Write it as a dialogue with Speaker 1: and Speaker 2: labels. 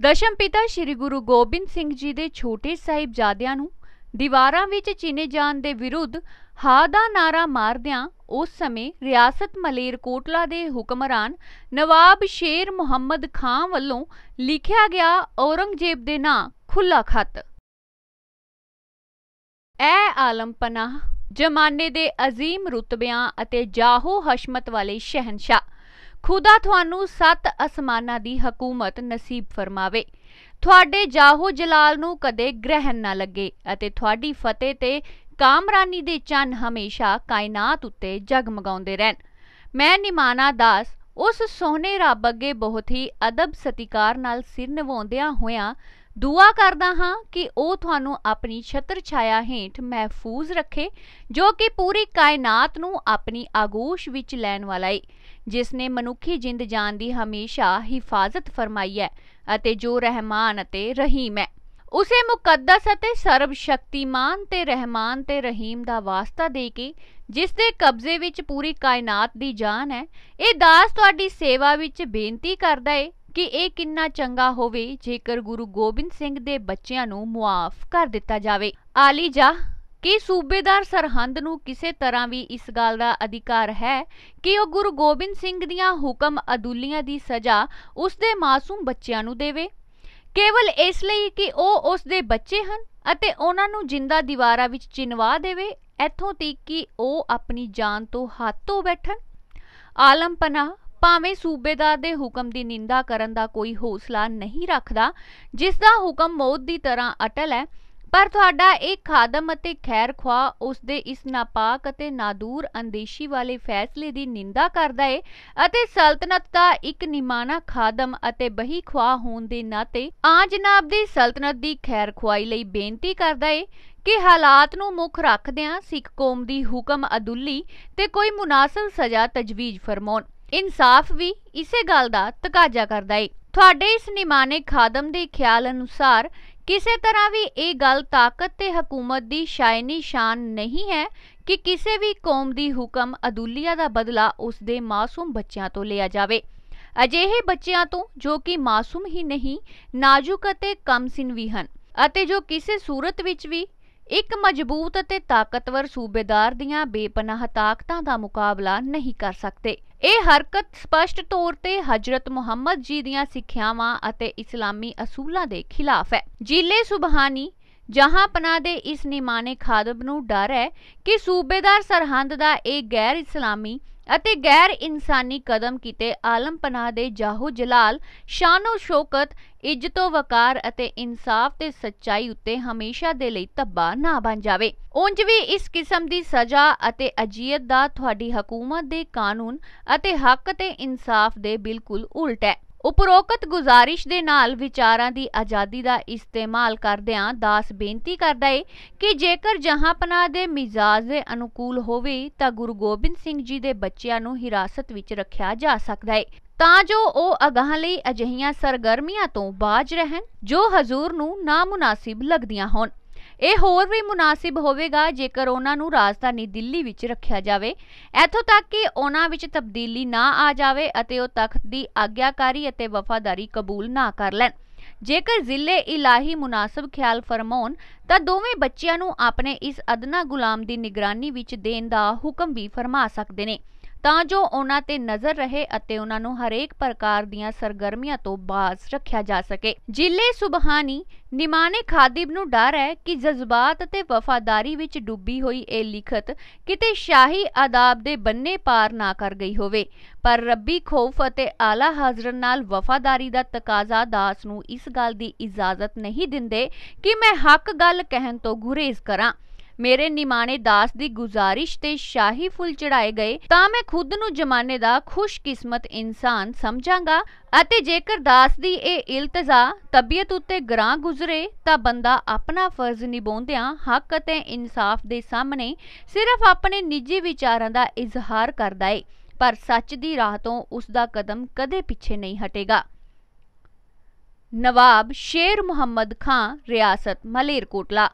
Speaker 1: ਦਸ਼ਮ ਪਿਤਾ ਸ੍ਰੀ ਗੁਰੂ ਗੋਬਿੰਦ ਸਿੰਘ ਜੀ ਦੇ ਛੋਟੇ ਸਾਹਿਬਜ਼ਾਦਿਆਂ ਨੂੰ ਦੀਵਾਰਾਂ ਵਿੱਚ ਚਿਨੇ ਜਾਣ ਦੇ ਵਿਰੁੱਧ ਹਾ ਦਾ ਨਾਰਾ ਮਾਰਦਿਆਂ ਉਸ ਸਮੇਂ ਰਿਆਸਤ ਮਲੇਰਕੋਟਲਾ ਦੇ ਹੁਕਮਰਾਨ ਨਵਾਬ ਸ਼ੇਰ ਮੁਹੰਮਦ ਖਾਂ ਵੱਲੋਂ ਲਿਖਿਆ ਗਿਆ ਔਰੰਗਜ਼ੇਬ ਦੇ ਨਾਂ ਖੁੱਲਾ ਖਤ। ਐ ਆਲਮ ਪਨਾਹ, ਜਮਾਨੇ ਦੇ ਅਜ਼ੀਮ ਰੁਤਬਿਆਂ ਅਤੇ ਜਾਹੋ ਹਸ਼ਮਤ ਵਾਲੇ ਸ਼ਹਿਨशाह ਖੁਦਾ ਤੁਹਾਨੂੰ ਸੱਤ ਅਸਮਾਨਾਂ ਦੀ ਹਕੂਮਤ ਨਸੀਬ ਫਰਮਾਵੇ। ਤੁਹਾਡੇ ਜਾਹੋ ਜਲਾਲ ਨੂੰ ਕਦੇ ਗ੍ਰਹਿਣ ਨਾ ਲੱਗੇ ਅਤੇ ਤੁਹਾਡੀ ਫਤਿਹ ਤੇ ਕਾਮਰਾਨੀ ਦੇ ਚੰਨ ਹਮੇਸ਼ਾ ਕਾਇਨਾਤ ਉੱਤੇ ਜਗਮਗਾਉਂਦੇ ਰਹਿਣ। ਮੈਂ ਨਿਮਾਨਾ ਦਾਸ, ਉਸ ਸੋਹਣੇ ਰੱਬ ਅੱਗੇ ਬਹੁਤ ਹੀ ਅਦਬ ਸਤਿਕਾਰ ਨਾਲ ਸਿਰ ਨਿਵਾਉਂਦਿਆਂ ਹੋਇਆਂ ਦੁਆ ਕਰਦਾ ਹਾਂ ਕਿ ਉਹ ਤੁਹਾਨੂੰ ਆਪਣੀ ਛਤਰ ਛਾਇਆ ਹੇਠ ਮਹਿਫੂਜ਼ ਰੱਖੇ, ਜੋ ਕਿ ਪੂਰੀ ਕਾਇਨਾਤ ਨੂੰ ਆਪਣੀ ਆਗੋਸ਼ ਵਿੱਚ ਲੈਣ ਵਾਲਾ ਹੈ ਜਿਸ ਨੇ ਮਨੁੱਖੀ ਜਿੰਦ ਜਾਨ ਦੀ ਹਮੇਸ਼ਾ ਹਿਫਾਜ਼ਤ ਫਰਮਾਈ ਹੈ ਅਤੇ ਜੋ ਰਹਿਮਾਨ ਅਤੇ ਰਹੀਮ ਹੈ। ਉਸੇ ਮੁਕੱਦਸ ਅਤੇ ਸਰਬ ਸ਼ਕਤੀਮਾਨ ਤੇ ਰਹਿਮਾਨ ਤੇ ਰਹੀਮ ਦਾ ਵਾਸਤਾ ਦੇ ਕੇ ਜਿਸ ਦੇ ਕਬਜ਼ੇ ਵਿੱਚ ਪੂਰੀ ਕਾਇਨਾਤ ਦੀ ਜਾਨ ਹੈ, ਇਹ ਦਾਸ ਤੁਹਾਡੀ ਸੇਵਾ ਵਿੱਚ ਬੇਨਤੀ ਕਰਦਾ ਹੈ ਕਿ ਇਹ ਕਿੰਨਾ ਚੰਗਾ ਹੋਵੇ ਜੇਕਰ ਗੁਰੂ ਗੋਬਿੰਦ ਸਿੰਘ ਦੇ ਬੱਚਿਆਂ ਨੂੰ ਮੁਆਫ ਕਰ ਦਿੱਤਾ ਜਾਵੇ। ਆਲੀ ਜਾ ਕਿ ਸੂਬੇਦਾਰ ਸਰਹੰਦ ਨੂੰ ਕਿਸੇ ਤਰ੍ਹਾਂ ਵੀ ਇਸ ਗੱਲ ਦਾ ਅਧਿਕਾਰ ਹੈ ਕਿ ਉਹ ਗੁਰੂ ਗੋਬਿੰਦ ਸਿੰਘ ਦੀਆਂ ਹੁਕਮ ਅਦੁੱਲੀਆਂ ਦੀ ਸਜ਼ਾ ਉਸ ਦੇ ਮਾਸੂਮ ਬੱਚਿਆਂ ਨੂੰ ਦੇਵੇ? ਕੇਵਲ ਇਸ ਲਈ ਕਿ ਉਹ ਉਸ ਦੇ ਬੱਚੇ ਹਨ ਅਤੇ ਉਹਨਾਂ ਨੂੰ ਜਿੰਦਾ ਦੀਵਾਰਾਂ ਵਿੱਚ ਚਿਨਵਾ ਦੇਵੇ, ਇੱਥੋਂ ਤੱਕ ਕਿ ਉਹ ਆਪਣੀ ਜਾਨ ਤੋਂ ਹੱਥ ਧੋ ਬੈਠਣ? ਆਲਮ ਪਨਾਹ, ਭਾਵੇਂ ਸੂਬੇਦਾਰ ਦੇ ਹੁਕਮ ਦੀ ਨਿੰਦਾ ਕਰਨ ਦਾ ਕੋਈ ਹੌਸਲਾ ਨਹੀਂ ਰੱਖਦਾ, ਜਿਸ ਦਾ ਹੁਕਮ ਮੌਤ ਦੀ ਤਰ੍ਹਾਂ ਅਟਲ ਹੈ ਪਰ ਤੁਹਾਡਾ ਇਹ ਖਾਦਮ ਅਤੇ ਖੈਰ ਖਵਾ ਉਸ ਦੇ ਇਸ ਨਾਪਾਕ ਅਤੇ ਨਾਦੂਰ ਅੰਦੇਸ਼ੀ ਵਾਲੇ ਫੈਸਲੇ ਦੀ ਨਿੰਦਾ ਕਰਦਾ ਹੈ ਅਤੇ ਸਲਤਨਤ ਦਾ ਇੱਕ ਨਿਮਾਣਾ ਖਾਦਮ ਅਤੇ ਬਹੀ ਖਵਾ ਹੋਣ ਦੇ ਨਾਤੇ ਆ ਜਨਾਬ ਦੀ ਸਲਤਨਤ ਦੀ ਖੈਰ ਖਵਾਈ ਲਈ ਬੇਨਤੀ ਕਰਦਾ ਹੈ ਕਿ ਹਾਲਾਤ ਨੂੰ ਮੁੱਖ ਰੱਖਦਿਆਂ ਸਿੱਖ ਕੌਮ ਦੀ ਹੁਕਮ ਅਦੁੱਲੀ ਤੇ ਕੋਈ ਮੁਨਾਸਬ ਸਜ਼ਾ ਤਜਵੀਜ਼ ਫਰਮਾਉਣ। ਇਨਸਾਫ ਵੀ ਇਸੇ ਗੱਲ ਦਾ ਤਕਾਜ਼ਾ ਕਰਦਾ ਏ। ਤੁਹਾਡੇ ਇਸ ਨਿਮਾਣੇ ਖਾਦਮ ਦੇ ਖਿਆਲ ਅਨੁਸਾਰ ਕਿਸੇ ਤਰ੍ਹਾਂ ਵੀ ਇਹ ਗੱਲ ਤਾਕਤ ਤੇ ਹਕੂਮਤ ਦੀ ਸ਼ਾਇਨੀ ਸ਼ਾਨ ਨਹੀਂ ਹੈ ਕਿ ਕਿਸੇ ਵੀ ਕੌਮ ਦੀ ਹੁਕਮ ਅਦੁੱਲੀਆ ਦਾ ਬਦਲਾ ਉਸ ਦੇ ਮਾਸੂਮ ਬੱਚਿਆਂ ਤੋਂ ਲਿਆ ਜਾਵੇ। ਅਜਿਹੇ ਬੱਚਿਆਂ ਤੋਂ ਜੋ ਕਿ ਮਾਸੂਮ ਹੀ ਨਹੀਂ, ਨਾਜ਼ੁਕ ਅਤੇ ਕਮਸਿਨ ਵੀ ਹਨ ਅਤੇ ਜੋ ਕਿਸੇ ਸੂਰਤ ਵਿੱਚ ਵੀ ਇੱਕ ਮਜ਼ਬੂਤ ਅਤੇ ਤਾਕਤਵਰ ਸੂਬੇਦਾਰ ਦੀਆਂ ਬੇਪਨਾਹ ਤਾਕਤਾਂ ਦਾ ਮੁਕਾਬਲਾ ਨਹੀਂ ਕਰ ਸਕਦੇ। ਇਹ ਹਰਕਤ ਸਪਸ਼ਟ ਤੌਰ ਤੇ ਹਜ਼ਰਤ ਮੁਹੰਮਦ ਜੀ ਦੀਆਂ ਸਿੱਖਿਆਵਾਂ ਅਤੇ ਇਸਲਾਮੀ ਅਸੂਲਾਂ ਦੇ ਖਿਲਾਫ ਹੈ। ਜਿਲੇ ਸੁਬਹਾਨੀ ਜਹਾਂ ਪਨਾ ਦੇ ਇਸ ਨਿਮਾਨੇ ਖਾਦਬ ਨੂੰ ਡਰ ਹੈ ਕਿ ਸੂਬੇਦਾਰ ਸਰਹੰਦ ਦਾ ਇਹ ਗੈਰ ਇਸਲਾਮੀ ਅਤੇ ਗੈਰ ਇਨਸਾਨੀ ਕਦਮ ਕੀਤੇ ਆਲਮ ਪਨਾਹ ਦੇ ਜਾਹੋ ਜਲਾਲ, ਸ਼ਾਨੋ ਸ਼ੌਕਤ, ਇੱਜ਼ਤੋ ਵਕਾਰ ਅਤੇ ਇਨਸਾਫ ਤੇ ਸੱਚਾਈ ਉੱਤੇ ਹਮੇਸ਼ਾ ਦੇ ਲਈ ਤੱਬਾ ਨਾ ਬਣ ਜਾਵੇ। ਉਂਝ ਵੀ ਇਸ ਕਿਸਮ ਦੀ ਸਜ਼ਾ ਅਤੇ ਅਜੀਅਤ ਦਾ ਤੁਹਾਡੀ ਹਕੂਮਤ ਦੇ ਕਾਨੂੰਨ ਅਤੇ ਹੱਕ ਤੇ ਇਨਸਾਫ ਦੇ ਬਿਲਕੁਲ ਉਲਟ ਹੈ। ਉਪਰੋਕਤ ਗੁਜ਼ਾਰਿਸ਼ ਦੇ ਨਾਲ ਵਿਚਾਰਾਂ ਦੀ ਆਜ਼ਾਦੀ ਦਾ ਇਸਤੇਮਾਲ ਕਰਦਿਆਂ ਦਾਸ ਬੇਨਤੀ ਕਰਦਾ ਏ ਕਿ ਜੇਕਰ ਜਹਾਂਪਨਾਹ ਦੇ ਮਿਜ਼ਾਜ ਦੇ ਅਨੁਕੂਲ ਹੋਵੇ ਤਾਂ ਗੁਰੂ ਗੋਬਿੰਦ ਸਿੰਘ ਜੀ ਦੇ ਬੱਚਿਆਂ ਨੂੰ ਹਿਰਾਸਤ ਵਿੱਚ ਰੱਖਿਆ ਜਾ ਸਕਦਾ ਏ। ਤਾਂ ਜੋ ਉਹ ਅਗਾਹ ਲਈ ਅਜਿਹੀਆਂ ਸਰਗਰਮੀਆਂ ਤੋਂ ਬਾਜ ਰਹਿਣ ਜੋ ਹਜ਼ੂਰ ਨੂੰ ਨਾਮੁਨਾਸਿਬ ਲੱਗਦੀਆਂ ਹੋਣ। ਇਹ ਹੋਰ ਵੀ ਮੁਨਾਸਿਬ ਹੋਵੇਗਾ ਜੇਕਰ ਉਹਨਾਂ ਨੂੰ ਰਾਜਧਾਨੀ ਦਿੱਲੀ ਵਿੱਚ ਰੱਖਿਆ ਜਾਵੇ। ਇੱਥੋਂ ਤੱਕ ਕਿ ਉਹਨਾਂ ਵਿੱਚ ਤਬਦੀਲੀ ਨਾ ਆ ਜਾਵੇ ਅਤੇ ਉਹ ਤਖਤ ਦੀ ਆਗਿਆਕਾਰੀ ਅਤੇ ਵਫਾਦਾਰੀ ਕਬੂਲ ਨਾ ਕਰ ਲੈਣ। ਜੇਕਰ ਜ਼ਿਲ੍ਹੇ ਇਲਾਹੀ ਮੁਨਾਸਬ ਖਿਆਲ ਫਰਮਾਉਣ, ਤਾਂ ਦੋਵੇਂ ਬੱਚਿਆਂ ਨੂੰ ਆਪਣੇ ਇਸ ਅਦਨਾ ਗੁਲਾਮ ਦੀ ਨਿਗਰਾਨੀ ਵਿੱਚ ਦੇਣ ਦਾ ਹੁਕਮ ਵੀ ਫਰਮਾ ਸਕਦੇ ਨੇ। ਤਾਂ ਜੋ ਉਹਨਾਂ ਤੇ ਨਜ਼ਰ ਰਹੇ ਅਤੇ ਉਹਨਾਂ ਨੂੰ ਹਰੇਕ ਪ੍ਰਕਾਰ ਦੀਆਂ ਸਰਗਰਮੀਆਂ ਤੋਂ ਬਾਜ਼ ਰੱਖਿਆ ਜਾ ਸਕੇ। ਜ਼ਿਲ੍ਹੇ ਸੁਬਹਾਨੀ ਨਿਮਾਨੇ ਖਾਦਿਬ ਨੂੰ ਡਰ ਹੈ ਕਿ ਜਜ਼ਬਾਤ ਅਤੇ ਵਫਾਦਾਰੀ ਵਿੱਚ ਡੁੱਬੀ ਹੋਈ ਇਹ ਲਿਖਤ ਕਿਤੇ ਸ਼ਾਹੀ ਆਦਾਬ ਦੇ ਬੰਨੇ ਪਾਰ ਨਾ ਕਰ ਗਈ ਹੋਵੇ। ਪਰ ਰੱਬੀ ਖੌਫ ਅਤੇ ਆਲਾ ਹਜ਼ਰਤ ਨਾਲ ਵਫਾਦਾਰੀ ਦਾ ਤਕਾਜ਼ਾ ਦਾਸ ਨੂੰ ਇਸ ਗੱਲ ਦੀ ਇਜਾਜ਼ਤ ਨਹੀਂ ਦਿੰਦੇ ਕਿ ਮੈਂ ਹੱਕ ਗੱਲ ਕਹਿਣ ਤੋਂ ਗੁਰੇਜ਼ ਕਰਾਂ। ਮੇਰੇ ਨਿਮਾਣੇ ਦਾਸ ਦੀ ਗੁਜ਼ਾਰਿਸ਼ ਤੇ ਸ਼ਾਹੀ ਫੁੱਲ ਚੜਾਏ ਗਏ, ਤਾਂ ਮੈਂ ਖੁਦ ਨੂੰ ਜਮਾਨੇ ਦਾ ਖੁਸ਼ਕਿਸਮਤ ਇਨਸਾਨ ਸਮਝਾਂਗਾ ਅਤੇ ਜੇਕਰ ਦਾਸ ਦੀ ਇਹ ਇਲਤਜ਼ਾ ਤਬੀਅਤ ਉੱਤੇ ਗਰਾਂ ਗੁਜ਼ਰੇ, ਤਾਂ ਬੰਦਾ ਆਪਣਾ ਫਰਜ਼ ਨਿਭਾਉਂਦਿਆਂ ਹੱਕ ਅਤੇ ਇਨਸਾਫ ਦੇ ਸਾਹਮਣੇ ਸਿਰਫ ਆਪਣੇ ਨਿੱਜੀ ਵਿਚਾਰਾਂ ਦਾ ਇਜ਼ਹਾਰ ਕਰਦਾ ਏ, ਪਰ ਸੱਚ ਦੀ ਰਾਹ ਤੋਂ ਉਸ ਦਾ ਕਦਮ ਕਦੇ ਪਿੱਛੇ ਨਹੀਂ ਹਟੇਗਾ। ਨਵਾਬ ਸ਼ੇਰ ਮੁਹੰਮਦ ਖਾਂ, ਰਿਆਸਤ ਮਲੇਰਕੋਟਲਾ